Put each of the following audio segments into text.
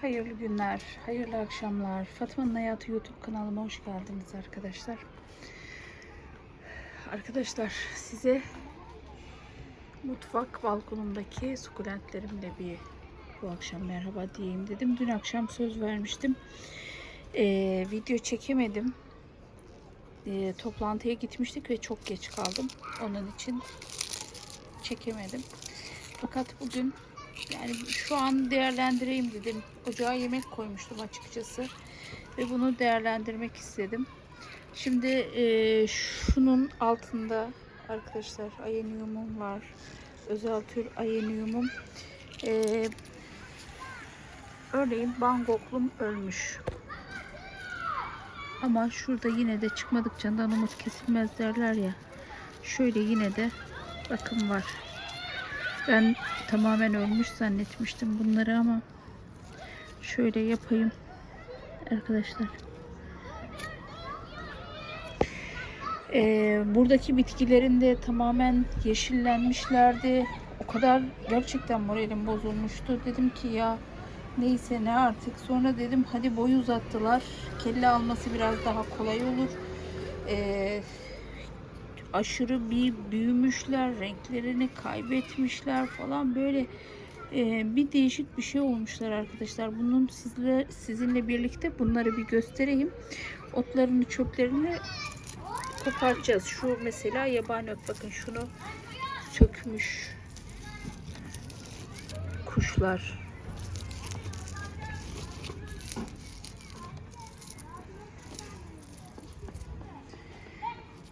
Hayırlı günler, hayırlı akşamlar. Fatma'nın Hayatı YouTube kanalıma hoş geldiniz arkadaşlar. Arkadaşlar size mutfak balkonundaki sukulentlerimle bir bu akşam merhaba diyeyim dedim. Dün akşam söz vermiştim. Ee, video çekemedim. Ee, toplantıya gitmiştik ve çok geç kaldım. Onun için çekemedim. Fakat bugün yani şu an değerlendireyim dedim. Ocağa yemek koymuştum açıkçası. Ve bunu değerlendirmek istedim. Şimdi e, şunun altında arkadaşlar ayenyumum var. Özel tür ayenyumum. E, örneğin bangoklum ölmüş. Ama şurada yine de çıkmadıkça umut kesilmez derler ya. Şöyle yine de bakın var. Ben tamamen ölmüş zannetmiştim bunları ama şöyle yapayım arkadaşlar. Ee, buradaki bitkilerin de tamamen yeşillenmişlerdi. O kadar gerçekten moralim bozulmuştu. Dedim ki ya neyse ne artık. Sonra dedim hadi boy uzattılar. Kelle alması biraz daha kolay olur. Ee, aşırı bir büyümüşler, renklerini kaybetmişler falan böyle e, bir değişik bir şey olmuşlar arkadaşlar. Bunun sizle sizinle birlikte bunları bir göstereyim. Otlarını, çöplerini kopartacağız. Şu mesela yabani ot bakın şunu sökmüş kuşlar.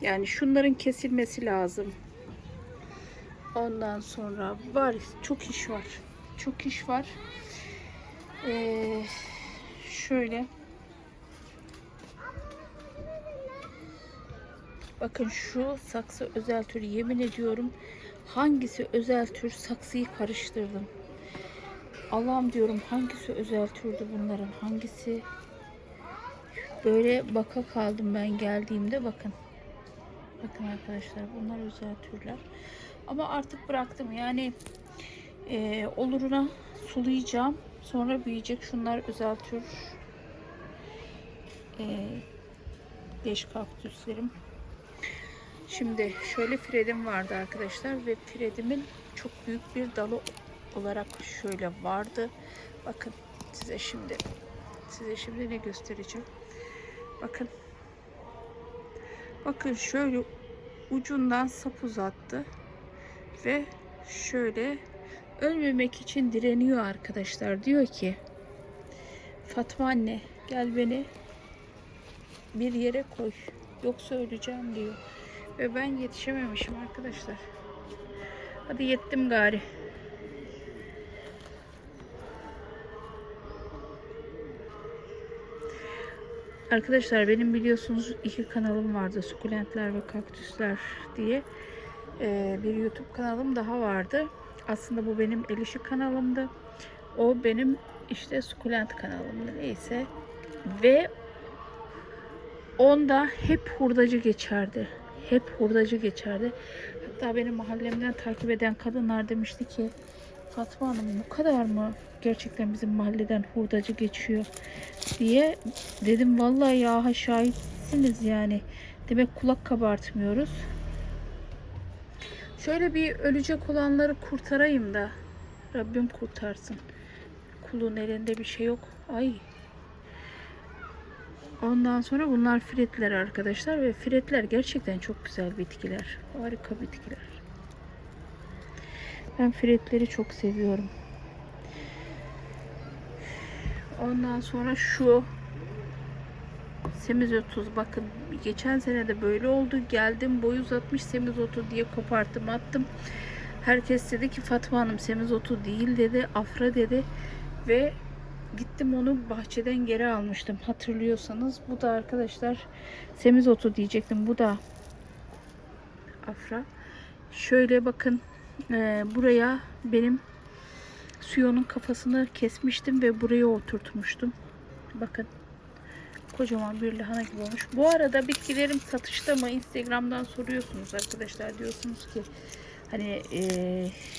Yani şunların kesilmesi lazım. Ondan sonra var çok iş var. Çok iş var. Ee, şöyle Bakın şu saksı özel tür yemin ediyorum hangisi özel tür saksıyı karıştırdım. Allah'ım diyorum hangisi özel türdü bunların hangisi böyle baka kaldım ben geldiğimde bakın. Bakın arkadaşlar bunlar özel türler. Ama artık bıraktım yani e, oluruna sulayacağım. Sonra büyüyecek. Şunlar özel tür e, leş kaktüslerim. Şimdi şöyle fredim vardı arkadaşlar ve fredimin çok büyük bir dalı olarak şöyle vardı. Bakın size şimdi size şimdi ne göstereceğim. Bakın Bakın şöyle ucundan sap uzattı ve şöyle ölmemek için direniyor arkadaşlar. Diyor ki Fatma anne gel beni bir yere koy yoksa öleceğim diyor. Ve ben yetişememişim arkadaşlar. Hadi yettim gari. Arkadaşlar benim biliyorsunuz iki kanalım vardı. Sukulentler ve kaktüsler diye. Ee, bir YouTube kanalım daha vardı. Aslında bu benim el işi kanalımdı. O benim işte sukulent kanalımdı neyse. Ve onda hep hurdacı geçerdi. Hep hurdacı geçerdi. Hatta benim mahallemden takip eden kadınlar demişti ki Fatma Hanım bu kadar mı gerçekten bizim mahalleden hurdacı geçiyor diye dedim. Vallahi ya şahitsiniz yani. Demek kulak kabartmıyoruz. Şöyle bir ölecek olanları kurtarayım da Rabbim kurtarsın. Kulun elinde bir şey yok. Ay. Ondan sonra bunlar firetler arkadaşlar ve firetler gerçekten çok güzel bitkiler. Harika bitkiler ben firetleri çok seviyorum. Ondan sonra şu semizotuz bakın geçen sene de böyle oldu. Geldim boy uzatmış semizotu diye koparttım attım. Herkes dedi ki Fatma Hanım semizotu değil dedi. Afra dedi. Ve gittim onu bahçeden geri almıştım. Hatırlıyorsanız bu da arkadaşlar semizotu diyecektim. Bu da afra. Şöyle bakın e, buraya benim suyonun kafasını kesmiştim ve buraya oturtmuştum. Bakın kocaman bir lahana gibi olmuş. Bu arada bitkilerim satışta mı? Instagram'dan soruyorsunuz arkadaşlar. Diyorsunuz ki hani e,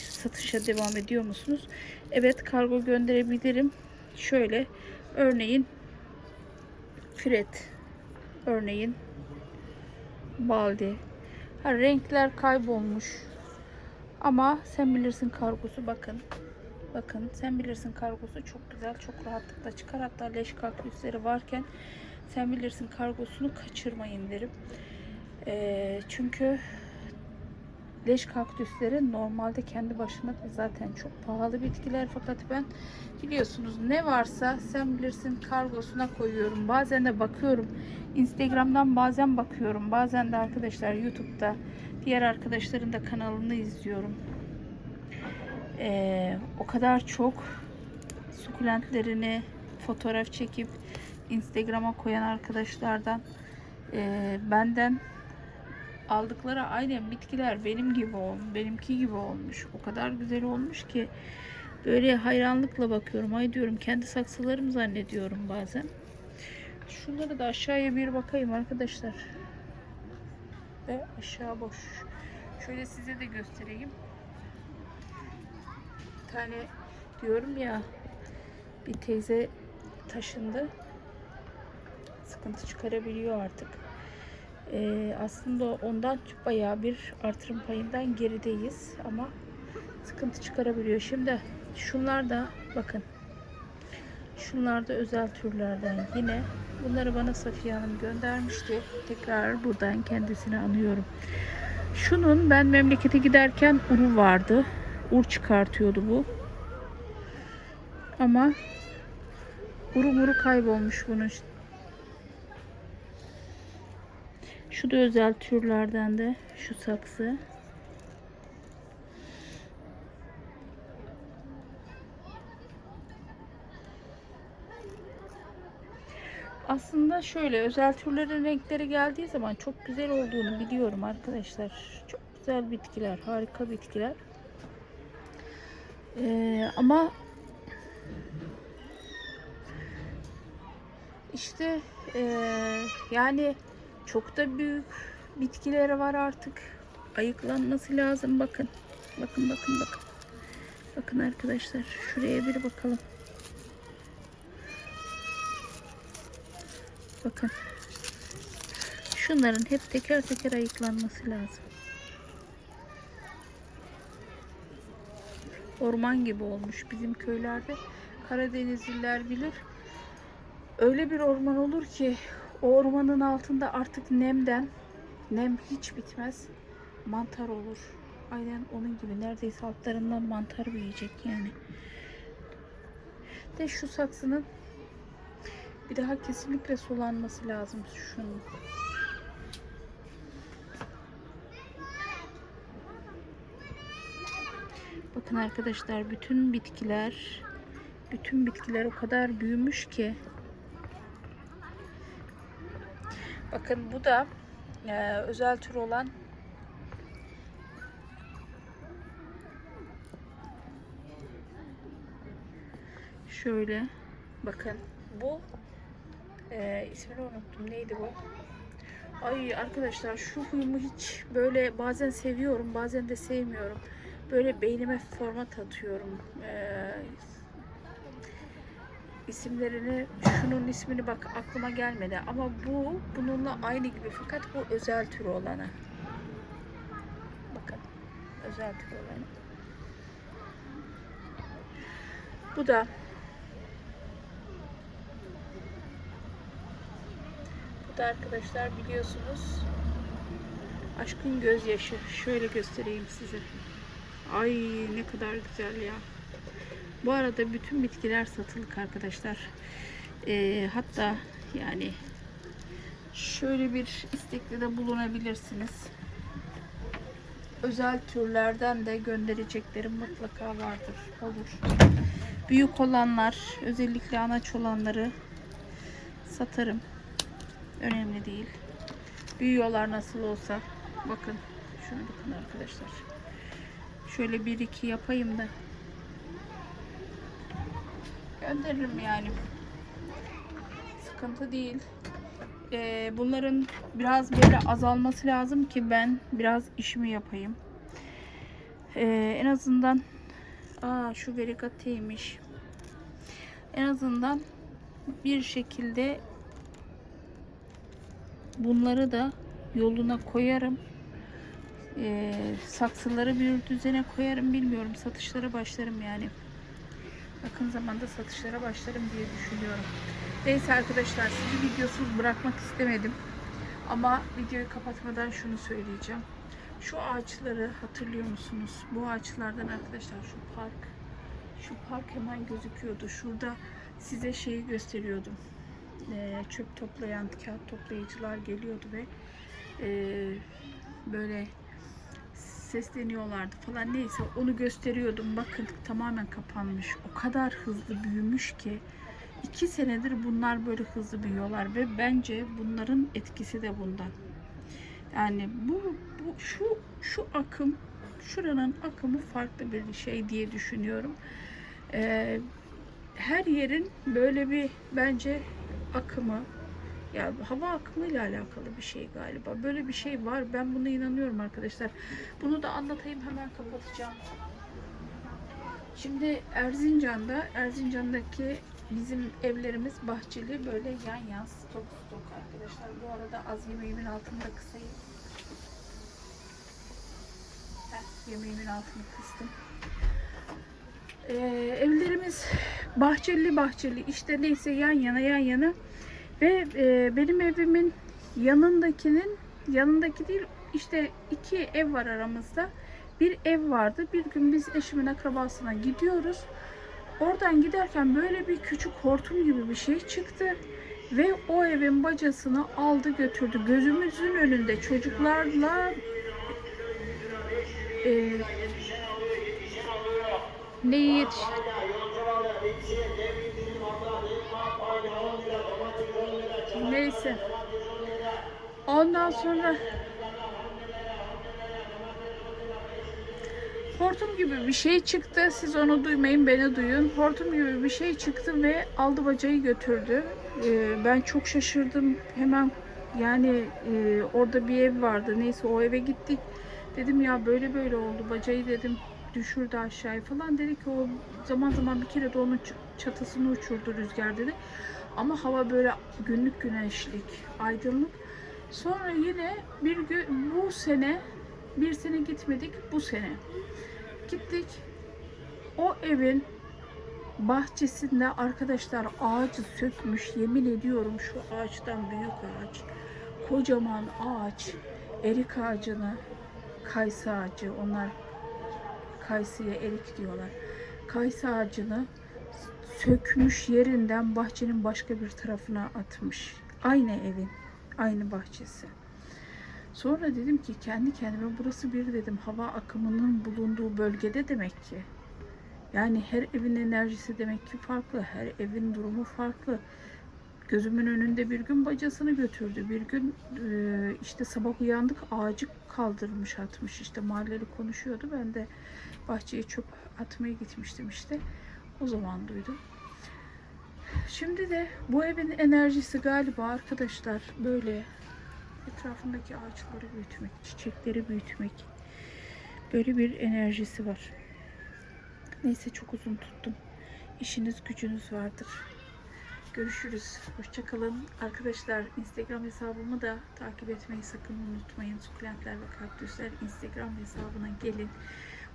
satışa devam ediyor musunuz? Evet kargo gönderebilirim. şöyle örneğin Fred örneğin Baldi ha, renkler kaybolmuş ama sen bilirsin kargosu bakın bakın sen bilirsin kargosu çok güzel çok rahatlıkla çıkar hatta leş kaktüsleri varken sen bilirsin kargosunu kaçırmayın derim Ee, çünkü leş kaktüsleri normalde kendi başına zaten çok pahalı bitkiler fakat ben biliyorsunuz ne varsa sen bilirsin kargosuna koyuyorum. Bazen de bakıyorum. Instagram'dan bazen bakıyorum. Bazen de arkadaşlar YouTube'da diğer arkadaşların da kanalını izliyorum. Ee, o kadar çok sukulentlerini fotoğraf çekip Instagram'a koyan arkadaşlardan e, benden aldıkları aynen bitkiler benim gibi olmuş, benimki gibi olmuş. O kadar güzel olmuş ki böyle hayranlıkla bakıyorum. Ay diyorum kendi saksılarım zannediyorum bazen. Şunları da aşağıya bir bakayım arkadaşlar. Ve aşağı boş. Şöyle size de göstereyim. Bir tane diyorum ya bir teyze taşındı. Sıkıntı çıkarabiliyor artık. Ee, aslında ondan bayağı bir artırım payından gerideyiz ama sıkıntı çıkarabiliyor. Şimdi şunlar da bakın. Şunlar da özel türlerden yine. Bunları bana Safiye Hanım göndermişti. Tekrar buradan kendisini anıyorum. Şunun ben memlekete giderken uru vardı. Ur çıkartıyordu bu. Ama uru muru kaybolmuş bunun. Şu da özel türlerden de şu saksı. Aslında şöyle özel türlerin renkleri geldiği zaman çok güzel olduğunu biliyorum arkadaşlar. Çok güzel bitkiler, harika bitkiler. Ee, ama işte ee, yani çok da büyük bitkileri var artık. Ayıklanması lazım bakın. Bakın bakın bakın. Bakın arkadaşlar şuraya bir bakalım. Bakın. Şunların hep teker teker ayıklanması lazım. Orman gibi olmuş bizim köylerde. Karadenizliler bilir. Öyle bir orman olur ki o ormanın altında artık nemden nem hiç bitmez. Mantar olur. Aynen onun gibi neredeyse altlarından mantar büyüyecek yani. De şu saksının bir daha kesinlikle sulanması lazım şunun. Bakın arkadaşlar bütün bitkiler bütün bitkiler o kadar büyümüş ki Bakın bu da e, özel tür olan şöyle bakın bu e, ismini unuttum. Neydi bu? Ay arkadaşlar şu huyumu hiç böyle bazen seviyorum bazen de sevmiyorum. Böyle beynime format atıyorum. E, isimlerini şunun ismini bak aklıma gelmedi. Ama bu bununla aynı gibi. Fakat bu özel tür olanı. Bakın özel tür olanı. Bu da da arkadaşlar biliyorsunuz aşkın gözyaşı şöyle göstereyim size ay ne kadar güzel ya bu arada bütün bitkiler satılık arkadaşlar. Ee, hatta yani şöyle bir istekli de bulunabilirsiniz. Özel türlerden de göndereceklerim mutlaka vardır. Olur. Büyük olanlar, özellikle anaç olanları satarım. Önemli değil. Büyüyorlar nasıl olsa. Bakın. Şuna bakın arkadaşlar. Şöyle bir iki yapayım da gönderirim yani. Sıkıntı değil. Ee, bunların biraz böyle azalması lazım ki ben biraz işimi yapayım. Ee, en azından aa şu verigateymiş. En azından bir şekilde bunları da yoluna koyarım. Ee, saksıları bir düzene koyarım bilmiyorum. Satışlara başlarım yani. Yakın zamanda satışlara başlarım diye düşünüyorum. Neyse arkadaşlar sizi videosuz bırakmak istemedim. Ama videoyu kapatmadan şunu söyleyeceğim. Şu ağaçları hatırlıyor musunuz? Bu ağaçlardan arkadaşlar şu park şu park hemen gözüküyordu. Şurada size şeyi gösteriyordum. Ee, çöp toplayan kağıt toplayıcılar geliyordu ve ee, böyle sesleniyorlardı falan neyse onu gösteriyordum. Bakın tamamen kapanmış. O kadar hızlı büyümüş ki iki senedir bunlar böyle hızlı büyüyorlar ve bence bunların etkisi de bundan. Yani bu, bu şu şu akım şuranın akımı farklı bir şey diye düşünüyorum. Ee, her yerin böyle bir bence akımı ya hava akımıyla alakalı bir şey galiba. Böyle bir şey var. Ben buna inanıyorum arkadaşlar. Bunu da anlatayım hemen kapatacağım. Şimdi Erzincan'da, Erzincan'daki bizim evlerimiz bahçeli böyle yan yan stok stok arkadaşlar. Bu arada az yemeğimin altını da kısayım. Heh, yemeğimin altını kıstım. Ee, evlerimiz bahçeli bahçeli işte neyse yan yana yan yana ve e, benim evimin yanındakinin yanındaki değil işte iki ev var aramızda. Bir ev vardı. Bir gün biz eşimin akrabasına gidiyoruz. Oradan giderken böyle bir küçük hortum gibi bir şey çıktı. Ve o evin bacasını aldı götürdü. Gözümüzün önünde çocuklarla e, neyi yetiş Neyse. Ondan sonra hortum gibi bir şey çıktı. Siz onu duymayın, beni duyun. Hortum gibi bir şey çıktı ve aldı bacayı götürdü. Ee, ben çok şaşırdım. Hemen yani e, orada bir ev vardı. Neyse o eve gittik. Dedim ya böyle böyle oldu. Bacayı dedim düşürdü aşağıya falan. Dedi ki o zaman zaman bir kere de onun çatısını uçurdu rüzgar dedi. Ama hava böyle günlük güneşlik, aydınlık. Sonra yine bir gün bu sene bir sene gitmedik bu sene gittik. O evin bahçesinde arkadaşlar ağacı sökmüş. Yemin ediyorum şu ağaçtan büyük ağaç. Kocaman ağaç. Erik ağacını, kayısı ağacı onlar kayısıya erik diyorlar. Kayısı ağacını sökmüş yerinden bahçenin başka bir tarafına atmış. Aynı evin, aynı bahçesi. Sonra dedim ki kendi kendime burası bir dedim hava akımının bulunduğu bölgede demek ki. Yani her evin enerjisi demek ki farklı. Her evin durumu farklı. Gözümün önünde bir gün bacasını götürdü. Bir gün e, işte sabah uyandık ağacı kaldırmış atmış. İşte mahalleli konuşuyordu. Ben de bahçeye çöp atmaya gitmiştim işte. O zaman duydum. Şimdi de bu evin enerjisi galiba arkadaşlar böyle etrafındaki ağaçları büyütmek, çiçekleri büyütmek. Böyle bir enerjisi var. Neyse çok uzun tuttum. İşiniz gücünüz vardır. Görüşürüz. Hoşçakalın. Arkadaşlar Instagram hesabımı da takip etmeyi sakın unutmayın. Sukulentler ve kaktüsler Instagram hesabına gelin.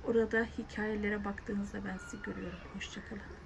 Orada hikayelere baktığınızda ben sizi görüyorum. Hoşçakalın.